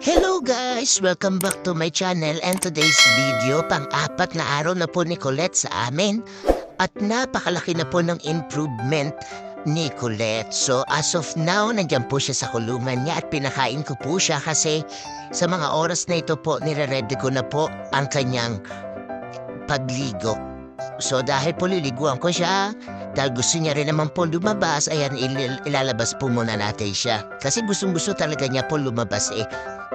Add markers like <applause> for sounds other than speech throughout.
Hello guys! Welcome back to my channel and today's video, pang-apat na araw na po ni Colette sa amin at napakalaki na po ng improvement ni Colette. So as of now, nandyan po siya sa kulungan niya at pinakain ko po siya kasi sa mga oras na ito po, nire-ready ko na po ang kanyang pagligo. So dahil po liliguan ko siya, dahil gusto niya rin naman po lumabas, ayan, il- ilalabas po muna natin siya. Kasi gustong-gusto talaga niya po lumabas eh.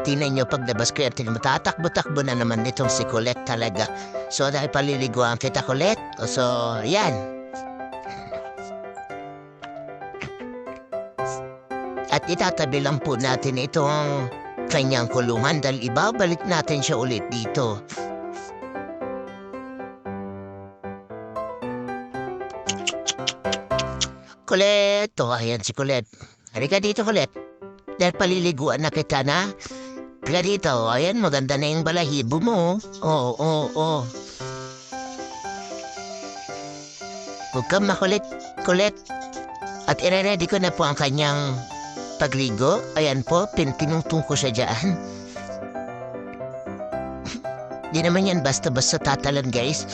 Tingnan niyo paglabas ko yan, tingnan mo, tatakbo-takbo na naman nitong si Colette talaga. So dahil paliliguan kita Colette, so yan. At itatabi lang po natin itong kanyang kulungan dahil ibabalik natin siya ulit dito. Colette, oh, ayan si Colette. Halika dito, Colette. Dahil paliliguan na kita na. Dito, ayan, maganda na yung balahibo mo. Oo, oo, oo. Huwag kang makulit, Colette. At ire-ready ko na po ang kanyang pagligo. Ayan po, pintinungtung ko siya dyan. <laughs> Di naman yan basta-basta tatalan, guys.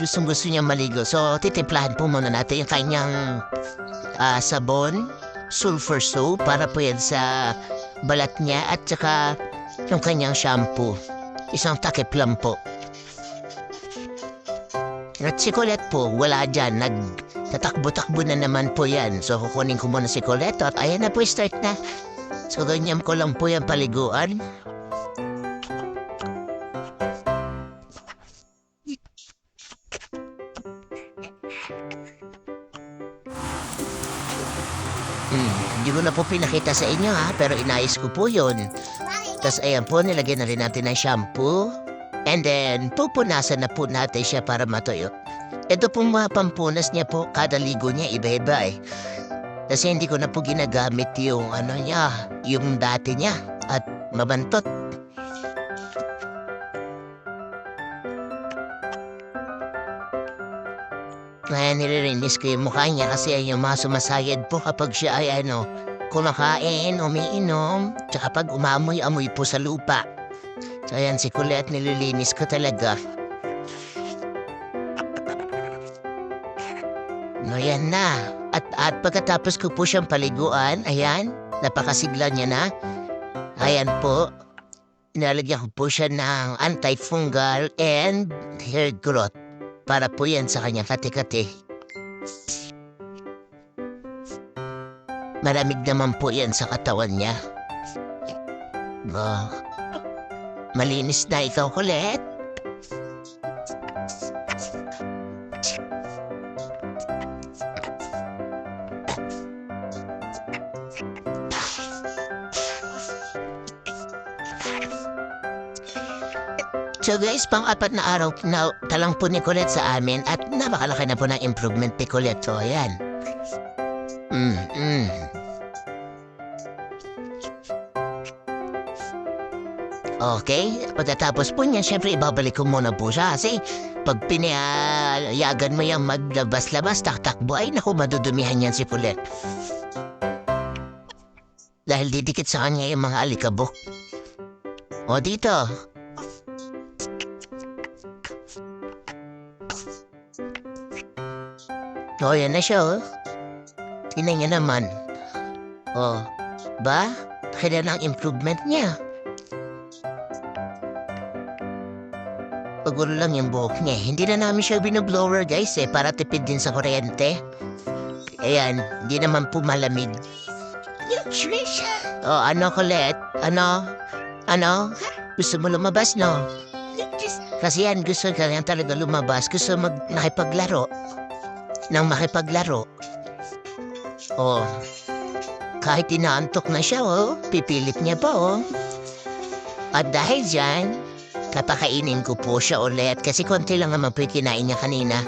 Gustong gusto niya maligo. So, titimplahan po muna natin yung kanyang ah, sabon, sulfur soap, para po yan sa balat niya at saka yung kanyang shampoo. Isang takip lang po. At si Colette po, wala dyan. Nag tatakbo-takbo na naman po yan. So, kukunin ko muna si Colette at ayan na po, start na. So, ganyan ko lang po yung paliguan. Hmm, hindi ko na po pinakita sa inyo ha, pero inayos ko po yun. Tapos ayan po, nilagyan na rin natin ng shampoo. And then, pupunasan na po natin siya para matuyo. Ito pong mga pampunas niya po, kada ligo niya iba-iba eh. Kasi hindi ko na po ginagamit yung ano niya, yung dati niya. At mabantot. Kaya nililinis ko yung mukha niya kasi ay yung mga sumasayad po kapag siya ay ano, kumakain, umiinom, tsaka pag umamoy-amoy po sa lupa. So ayan si Colette, nililinis ko talaga. No yan na. At, at pagkatapos ko po siyang paliguan, ayan, napakasigla niya na. Ayan po, Inalagyan ko po siya ng antifungal and hair growth para po yan sa kanyang kati-kati. Malamig naman po yan sa katawan niya. Oh. Malinis na ikaw, Colette. So guys, pang-apat na araw na talang po ni Colette sa amin at napakalaki na po ng improvement ni Colette. So, ayan. Mm, mm. Okay, pagkatapos po niya, syempre ibabalik ko muna po siya kasi pag pinayagan mo yung maglabas-labas, taktakbo, ay naku, madudumihan yan si Colette. Dahil didikit sa kanya yung mga alikabok. O dito, Oh, yan na siya, oh. Tingnan niya naman. Oh, ba? Kaya ng improvement niya. Pagulo lang yung buhok niya. Hindi na namin siya binoblower, guys, eh, para tipid din sa kuryente. Ayan, hindi naman po malamig. Nutrition! Oh, ano, Colette? Ano? Ano? Gusto mo lumabas, no? Kasi yan, gusto ka yan talaga lumabas. Gusto mag nakipaglaro nang makipaglaro. Oh, kahit inaantok na siya, oh, pipilit niya pa, oh. At dahil dyan, kapakainin ko po siya ulit kasi konti lang naman po yung kinain niya kanina.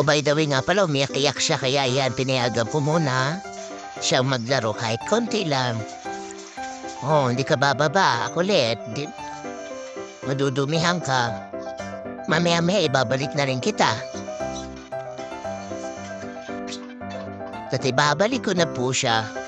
O by the way nga pala, umiyak-iyak siya kaya yan, pinayagan ko muna siyang maglaro kahit konti lang. Oh, hindi ka bababa, kulit. Di... madudumihan ka. Mamaya-maya ibabalik na rin kita. At ibabalik ko na po siya.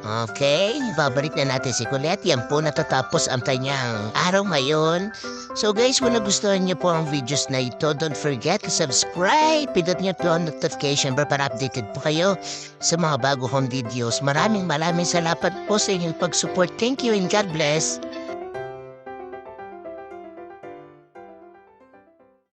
Okay, babalik na natin si Colette. Yan po natatapos ang kanyang araw ngayon. So guys, kung nagustuhan niyo po ang videos na ito, don't forget to subscribe. Pindot niyo po ang notification bar para updated po kayo sa mga bago kong videos. Maraming maraming salamat po sa inyong pag-support. Thank you and God bless.